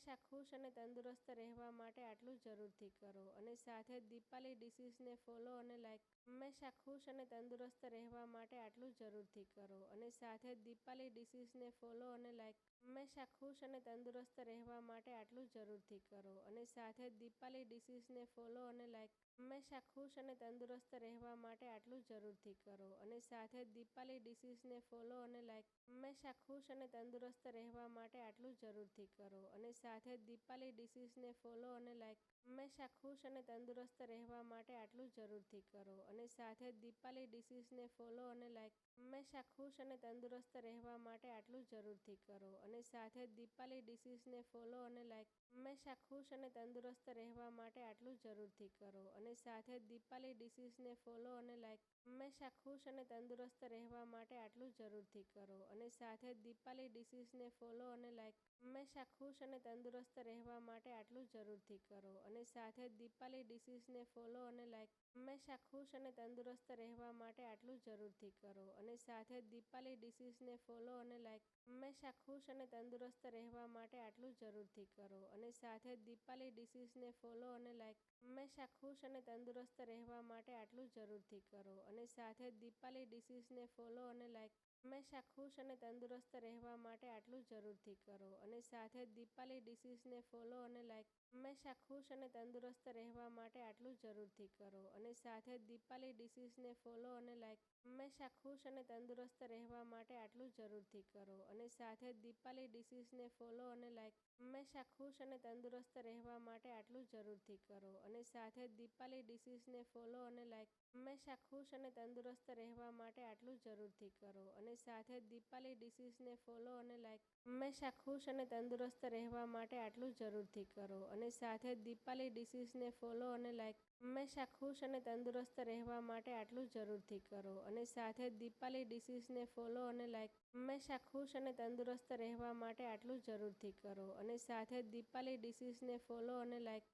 હંમેશા ખુશ અને તંદુરસ્ત રહેવા માટે આટલું જરૂરથી કરો. અને સાથે દીપાલી ડિસીઝને ફોલો અને લાઈક હંમેશા ખુશ અને તંદુરસ્ત રહેવા માટે આટલું જરૂરથી કરો. અને સાથે દીપાલી ડિસીઝને ફોલો અને લાઈક હંમેશા ખુશ અને તંદુરસ્ત રહેવા માટે આટલું જરૂરથી કરો. અને સાથે દીપાલી ડિસીઝને ફોલો અને લાઈક હંમેશા ખુશ અને તંદુરસ્ત રહેવા માટે આટલું જરૂરથી કરો. અને સાથે દીપાલી ડિસીઝને ફોલો અને લાઈક હંમેશા ખુશ અને તંદુરસ્ત રહેવા માટે આટલું જરૂરથી કરો. અને સાથે દીપાલી ડિસીઝને ફોલો અને લાઈક. હંમેશા ખુશ અને તંદુરસ્ત રહેવા માટે આટલું જરૂરથી કરો અને સાથે દીપાલી ડિસીઝને ફોલો અને લાઈક. હંમેશા ખુશ અને તંદુરસ્ત રહેવા માટે આટલું જરૂરથી કરો અને સાથે દીપાલી ડિસીઝને ફોલો અને લાઈક. હંમેશા ખુશ અને તંદુરસ્ત રહેવા માટે આટલું જરૂરથી કરો અને સાથે દીપાલી ડિસીઝને ફોલો અને લાઈક. હંમેશા ખુશ અને તંદુરસ્ત રહેવા માટે આટલું જરૂરથી કરો અને સાથે દીપાલી ડિસીઝને ફોલો અને લાઈક. હંમેશા ખુશ અને તંદુરસ્ત રહેવા માટે આટલું જરૂરથી કરો. અને સાથે દીપાલી ડિસીઝને ફોલો અને લાઈક. હંમેશા ખુશ અને તંદુરસ્ત રહેવા માટે આટલું જરૂરથી કરો. અને સાથે દીપાલી ડિસીઝને ફોલો અને લાઈક. હંમેશા ખુશ અને તંદુરસ્ત રહેવા માટે આટલું જરૂરથી કરો. અને સાથે દીપાલી ડિસીઝને ફોલો અને લાઈક. હંમેશા ખુશ અને તંદુરસ્ત રહેવા માટે આટલું જરૂરથી કરો. અને સાથે દીપાલી ડિસીઝને ફોલો અને લાઈક. હંમેશા ખુશ અને તંદુરસ્ત રહેવા માટે આટલું જરૂરથી કરો અને સાથે દીપાલી ડિસીઝને ફોલો અને લાઈક હંમેશા ખુશ અને તંદુરસ્ત રહેવા માટે આટલું જરૂરથી કરો અને સાથે દીપાલી ડિસીઝને ફોલો અને લાઈક હંમેશા ખુશ અને તંદુરસ્ત રહેવા માટે આટલું જરૂરથી કરો અને સાથે દીપાલી ડિસીઝને ફોલો અને લાઈક હંમેશા ખુશ અને તંદુરસ્ત રહેવા માટે આટલું જરૂરથી કરો અને સાથે દીપાલી ડિસીઝને ફોલો અને લાઈક હંમેશા ખુશ અને તંદુરસ્ત રહેવા માટે આટલું જરૂરથી કરો અને સાથે દીપાલી ડિસીઝને ફોલો અને લાઈક. હંમેશા ખુશ અને તંદુરસ્ત રહેવા માટે આટલું જરૂરથી કરો અને સાથે દીપાલી ડિસીઝને ફોલો અને લાઈક. હંમેશા ખુશ અને તંદુરસ્ત રહેવા માટે આટલું જરૂરથી કરો અને સાથે દીપાલી ડિસીઝને ફોલો અને લાઈક. હંમેશા ખુશ અને તંદુરસ્ત રહેવા માટે આટલું જરૂરથી કરો અને સાથે દીપાલી ડિસીઝને ફોલો અને લાઈક.